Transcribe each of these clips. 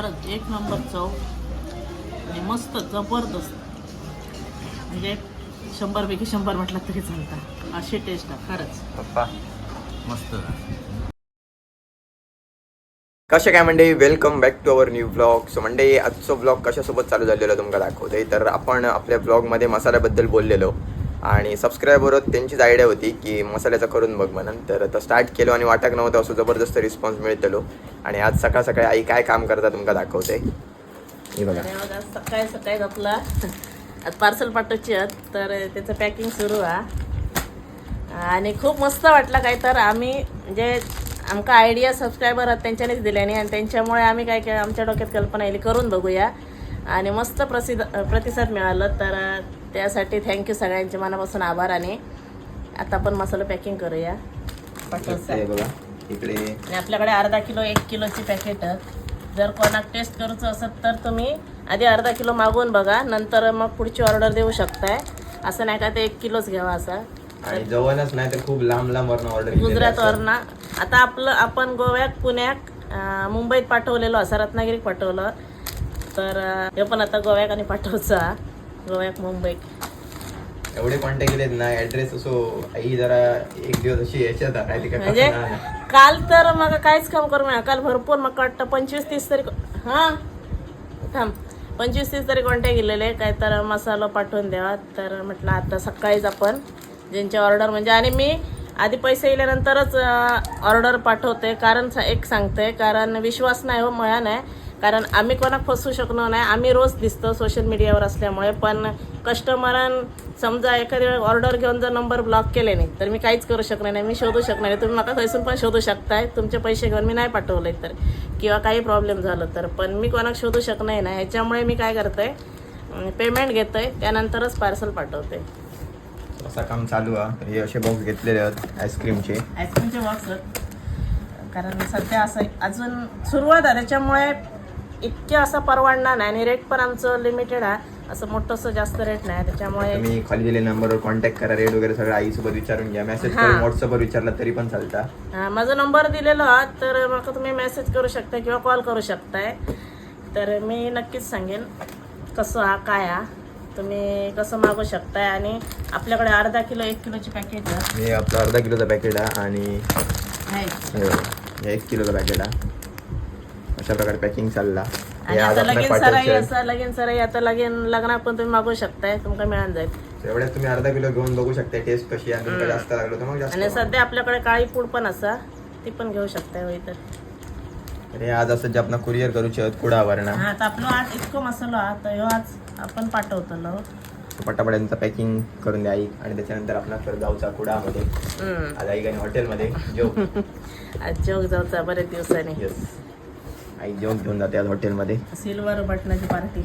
खरंच एक नंबर चव आणि मस्त जबरदस्त. म्हणजे शंभरपैकी शंभर म्हटलं तरी चालतं. अशी टेस्ट आहे खरंच. पप्पा मस्त. कसे काय म्हणजे welcome back to our new blog so म्हणजे आजचो ब्लॉग कशासोबत चालू झालेला तुमका दाखवतोय? तर आपण आपल्या ब्लॉगमध्ये मसाल्याबद्दल बोललेलो. आणि सबस्क्रायबर त्यांचीच आयडिया होती की मसाल्याचं करून बघ म्हणून. तर स्टार्ट केलो आणि वाटक नव्हतं असं जबरदस्त रिस्पॉन्स मिळतलो. आणि आज सकाळ सकाळी आई काय काम करता तुमका दाखवते. हे बघा. सकाळी सकाळी आपला आज पार्सल पाठवची आहेत तर त्याचं पॅकिंग सुरू आहे आणि खूप मस्त वाटलं काय तर आम्ही म्हणजे आमका आयडिया सबस्क्रायबर आहेत त्यांच्यानेच दिल्याने आणि त्यांच्यामुळे आम्ही काय केलं आमच्या डोक्यात कल्पना येईल करून बघूया. आणि मस्त प्रसिद्ध प्रतिसाद मिळालं तर त्यासाठी थँक्यू सगळ्यांचे मनापासून आभार आणि आता आपण मसाला पॅकिंग करूया. हे बघा इकडे. आणि आपल्याकडे अर्धा किलो एक किलोची पॅकेट जर कोणाक टेस्ट करूचं असत तर तुम्ही आधी अर्धा किलो मागवून बघा नंतर मग पुढची ऑर्डर देऊ शकताय. असं नाही का ते एक किलोच घ्यावा असा. आणि जवळच नाही तर खूप लांब लांब वरनं ऑर्डर गुजरातवरनं आता आपलं आपण गोव्यात पुण्यात मुंबईत पाठवलेलो असं रत्नागिरीत पाठवलं. तर हे पण आता गोव्यात आणि पाठवचा. गोव्यात मुंबईत एवढे कॉन्टॅक्ट केलेत ना ऍड्रेस असो आई जरा एक दिवस अशी याच्यात म्हणजे. काल तर मग काहीच काम करू नये. काल भरपूर मग वाटतं पंचवीस तीस तरी हां? थांब. पंचवीस तीस तरी कॉन्टॅक्ट केलेले काय तर मसाला पाठवून द्यावा. तर म्हटलं आता सकाळीच आपण ज्यांची ऑर्डर म्हणजे आणि मी आधी पैसे दिल्यानंतरच ऑर्डर पाठवते. कारण एक सांगते. कारण विश्वास नाही हो मुळा नाही. कारण आम्ही कोणाक फसवू शकलो नाही. आम्ही रोज दिसतो सोशल मीडियावर असल्यामुळे. पण कस्टमरान समजा एखाद्या वेळी ऑर्डर घेऊन जर नंबर ब्लॉक केले नाही तर मी काहीच करू शकणार नाही. मी शोधू शकणार नाही. तुम्ही मला खैसून पण शोधू शकताय. तुमचे पैसे घेऊन मी नाही पाठवले तर. किंवा काही प्रॉब्लेम झालं तर. पण मी कोणाक शोधू शकणार नाही. ह्याच्यामुळे मी काय करते पेमेंट घेतोय. त्यानंतरच पार्सल पाठवते. असं काम चालू आहे. हे असे बॉक्स घेतलेले आहेत आईस्क्रीमचे आईस्क्रीमचे बॉक्स कारण सध्या असं अजून सुरुवात आहे. त्याच्यामुळे इतके असं परवडणार नाही आणि रेट पण आमचं लिमिटेड आहे. असं मोठंसं जास्त रेट नाही त्याच्यामुळे तुम्ही खाली दिलेल्या नंबरवर कॉन्टॅक्ट करा रेट वगैरे सगळं आईसोबत विचारून घ्या. मेसेज हा. करून व्हॉट्सअपवर विचारला तरी पण चालता. हा, माझा नंबर दिलेला हा, तर मग तुम्ही मेसेज करू शकता किंवा कॉल करू शकताय. तर मी नक्कीच सांगेन कसं हा काय हा. तुम्ही कसं मागू शकताय आणि आपल्याकडे अर्धा किलो एक किलोची पॅकेट हे आपलं अर्धा किलोचं पॅकेट आहे आणि आहे. हे बघा, हे एक किलोचं पॅकेट आहे. अशा प्रकारे पॅकिंग चालला. आणि आता लगीन सराई पाठवायचे आहे. असं लगीन सराई आता लगीन लग्नात पण तुम्ही मागू शकताय तुमका मिळून जाईल. So एवढ्यात तुम्ही अर्धा किलो घेऊन बघू शकता टेस्ट कशी आहे तुमका जास्त लागलो तर मग जास्त आणि. सध्या आपल्याकडे काळी पूड पण असा ती पण घेऊ शकताय होई तर. हे आज असं जे आपण कुरिअर करूचे आहेत कुडावरना. हा आता आपलं आज इतकं मसाला हा तर ह्यो आज आपण पाठवतो पटापट यांचं पॅकिंग करून द्या आई. आणि त्याच्यानंतर आपण तर जाऊचा कुडामध्ये आज आई हॉटेलमध्ये जेव आज जोग जाऊचा बरेच दिवसांनी. येस आई जेवण घेऊन जाते आज हॉटेलमध्ये सिल्वर बटनाची पार्टी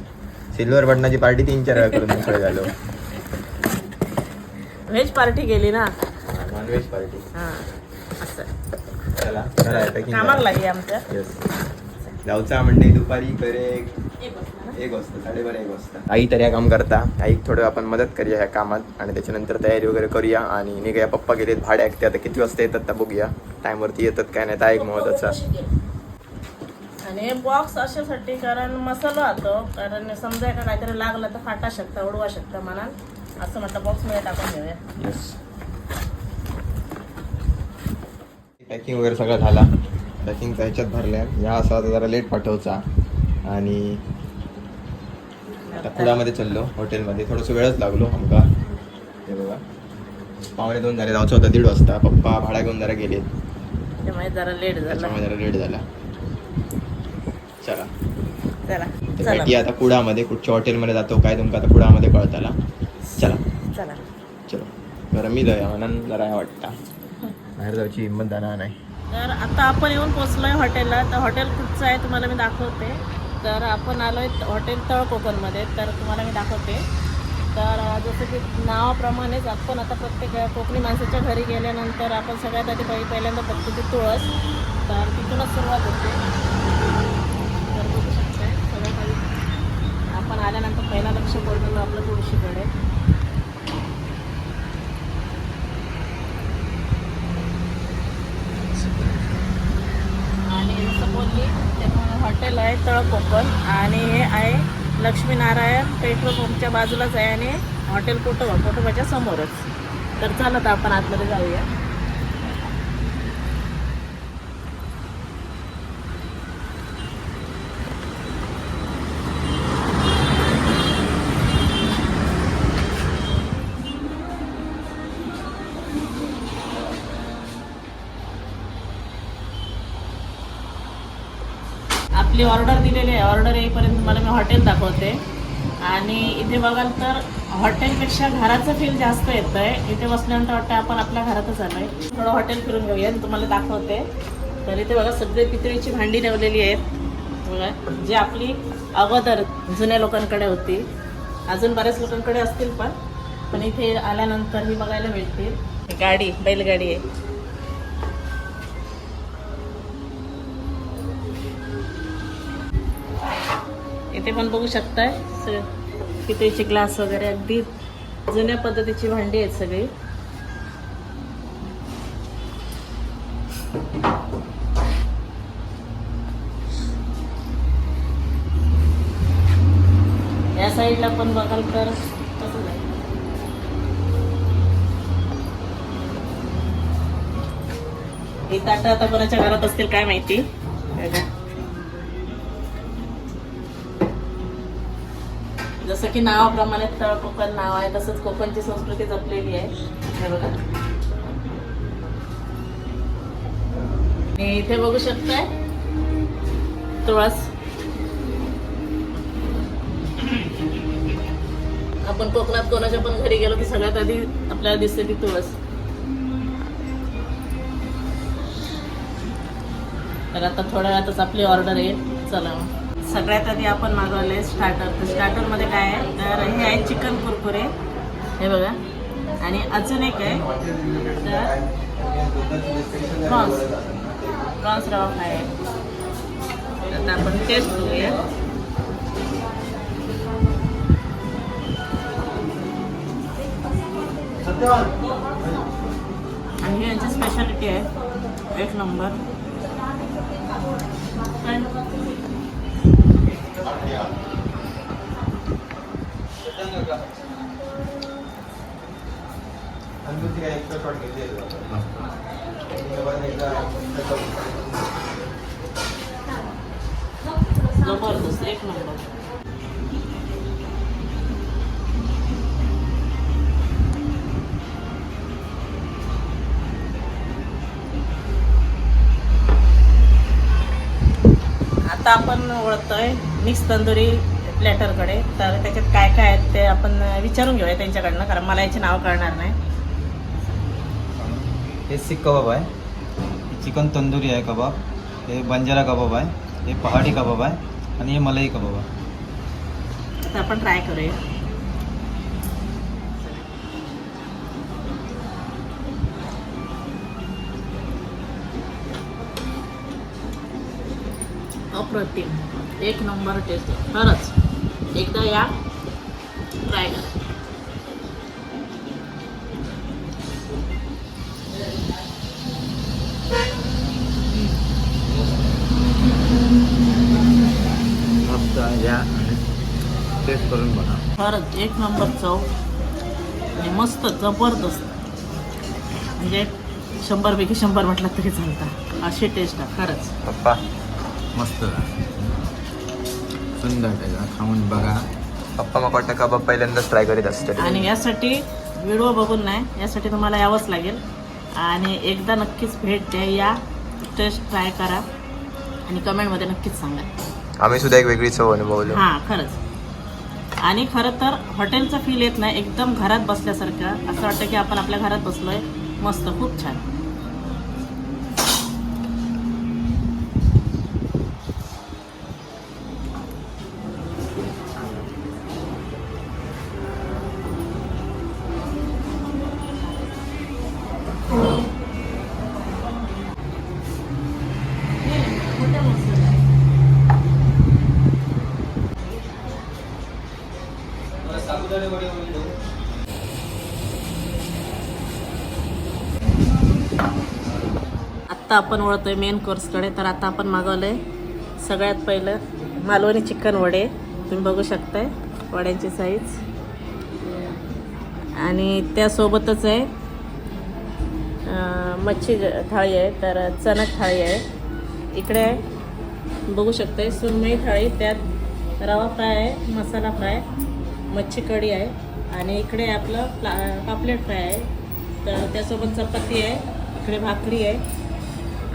सिल्वर बटनाची पार्टी तीन चार वेळा करून मोकळे झालो. व्हेज पार्टी गेली ना? नॉनव्हेज पार्टी हा असं. चला लागली आमच्या येस जाऊचा म्हणजे दुपारी करे एक वाजता साडेबारा एक वाजता. आई तर या काम करता. आई थोडं आपण मदत करूया ह्या कामात आणि त्याच्यानंतर तयारी वगैरे करूया आणि निघूया पप्पा गेलेत भाड्यात ते आता किती वाजता येतात तर बघूया. टाइमवरती येतात काय नाही तर एक महत्त्वाचा आणि बॉक्स अशासाठी कारण मसाला होतो कारण समजा का काहीतरी लागलं तर फाटा शकता उडवा शकता मनात असं म्हटलं बॉक्समध्ये टाकून घेऊया येस पॅकिंग वगैरे सगळं झाला. पॅकिंगचा ह्याच्यात भरल्या. या असा आता जरा लेट पाठवचा आणि आता पुण्यामध्ये चाललो हॉटेलमध्ये थोडंसं वेळच लागलो आमका. हे बघा. पावणे दोन झाले जायचं होतं दीड वाजता. पप्पा भाडा घेऊन जरा गेले. त्यामुळे जरा लेट झाला. जरा लेट झाला. चला. चला. चला. भेटी आता कुडामध्ये कुठच्या हॉटेलमध्ये जातो काय तुमका आता कुडामध्ये कळताला. चला. चला. चलो. जरा मी जाऊया. म्हणून जरा वाटता. बाहेर जायची हिंमत जाणार नाही. तर आता आपण येऊन पोचलोय हॉटेलला. तर हॉटेल कुठचं आहे तुम्हाला मी दाखवते. तर आपण आलोय हॉटेल तळ कोकणमध्ये. तर तुम्हाला मी दाखवते. तर जसं की नावाप्रमाणेच आपण आता प्रत्येक कोकणी माणसाच्या घरी गेल्यानंतर आपण सगळ्यात आधी पहि पहिल्यांदा बघतो ती तुळस. तर तिथूनच सुरुवात होते तर बघू शकताय सगळ्यात आधी आपण आल्यानंतर पहिला लक्ष पडलेलं आपलं तुळशीकडे. आणि जसं बोलली ते हॉटेल आहे तळकोकण आणि हे आहे लक्ष्मीनारायण पेट्रोल पंपच्या बाजूलाच आहे आणि हॉटेल कोटोबा कोटोबाच्या समोरच. तर चालत तर आपण आतमध्ये जाऊया. आपली ऑर्डर दिलेली आहे. ऑर्डर येईपर्यंत तुम्हाला मी हॉटेल दाखवते. आणि इथे बघाल तर हॉटेलपेक्षा घराचं फील जास्त येतं आहे इथे बसल्यानंतर वाटतं आपण आपल्या घरातच आलो आहे थोडं हॉटेल फिरून घेऊया आणि तुम्हाला दाखवते. तर इथे बघा सगळे पितळीची भांडी नेवलेली आहेत. बघा जी आपली अगोदर जुन्या लोकांकडे होती. अजून बऱ्याच लोकांकडे असतील पण पण इथे आल्यानंतर ही बघायला मिळतील. गाडी बैलगाडी आहे. इथे पण बघू शकताय. सगळं पितळीचे ग्लास वगैरे अगदी जुन्या पद्धतीची भांडी आहेत सगळी. या साईडला पण बघाल तर तसंच आहे. ही ताटं आता कोणाच्या घरात असतील काय माहिती? जसं की नावाप्रमाणे तळ कोकण नाव आहे तसंच कोकणची संस्कृती जपलेली आहे. हे बघा. मी इथे बघू शकताय. तुळस. आपण कोकणात कोणाच्या पण घरी गेलो तर सगळ्यात आधी आपल्याला दिसते ती तुळस. तर आता थोड्या वेळातच आपली ऑर्डर येईल चला मग. सगळ्यात आधी आपण मागवले स्टार्टर तर स्टार्टरमध्ये काय आहे? तर हे आहे चिकन कुरकुरे. हे बघा. आणि अजून एक आहे. तर प्रॉन्स. प्रॉन्स रवा फ्राय आहे. तर आता आपण टेस्ट करूया आणि ही यांची स्पेशालिटी आहे. एक नंबर काय? जबरदस्त एक नंबर आता आपण वळतोय मिक्स तंदुरी प्लॅटरकडे तर त्याच्यात काय काय आहेत ते आपण विचारून घेऊया त्यांच्याकडनं कारण मला याची नाव कळणार नाही. हे सीख कबाब आहे. चिकन तंदुरी आहे कबाब. हे बंजारा कबाब आहे. हे पहाडी कबाब आहे. आणि हे मलाई कबाब आहे. तर आपण ट्राय करूया. अप्रतिम. एक नंबर टेस्ट आहे. खरंच. एकदा या. ट्राय करा. मस्त या. टेस्ट करून बघा. खरंच एक नंबर चव. आणि मस्त जबरदस्त. म्हणजे शंभरपैकी शंभर म्हटलं तरी चालतं. अशी टेस्ट आहे. खरंच. पप्पा मस्त. सुंदर त्याचा खाऊन बघा. पप्पा मग वाटतं कबाब पहिल्यांदाच ट्राय करीत असते आणि यासाठी व्हिडिओ बघून नाही यासाठी तुम्हाला यावंच लागेल. आणि एकदा नक्कीच भेट द्या या टेस्ट ट्राय करा. आणि कमेंटमध्ये नक्कीच सांगा. आम्ही सुद्धा एक वेगळी चव अनुभवलो. हां खरंच. आणि खरं तर हॉटेलचा फील येत नाही एकदम घरात बसल्यासारखं. असं वाटतं की आपण आपल्या घरात बसलोय. मस्त खूप छान. आत्ता आपण वळतोय मेन कोर्सकडे तर आता आपण मागवलंय सगळ्यात पहिलं मालवणी चिकन वडे. तुम्ही बघू शकताय वड्यांची साईज आणि त्यासोबतच आहे मच्छी थाळी आहे तर चणक थाळी आहे. इकडे बघू शकताय सुरमई थाळी त्यात रवा फ्राय आहे मसाला फ्राय मच्छी कढी आहे. आणि इकडे आपलं प्ला पापलेट फ्राय आहे. तर त्यासोबत चपाती आहे इकडे भाकरी आहे.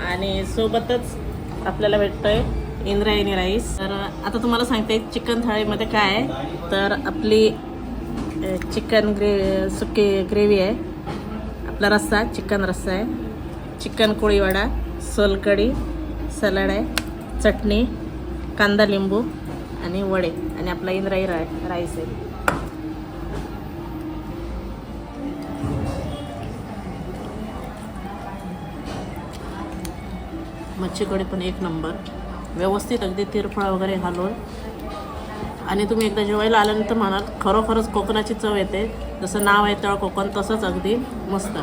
आणि सोबतच आपल्याला भेटतोय इंद्रायणी राईस. तर आता तुम्हाला सांगते चिकन थाळीमध्ये काय आहे. तर आपली चिकन ग्रे सुकी ग्रेव्ही आहे. आपला रस्सा चिकन रस्सा आहे. चिकन कोळीवाडा सोलकढी सलाड आहे चटणी कांदा लिंबू आणि वडे आणि आपला इंद्राई राय राईस आहे. मच्छीकडे पण एक नंबर. व्यवस्थित अगदी तिरफळ वगैरे घालून. आणि तुम्ही एकदा जेवायला आल्यानंतर म्हणाल खरोखरच कोकणाची चव येते. जसं नाव आहे तळ कोकण तसंच अगदी मस्त.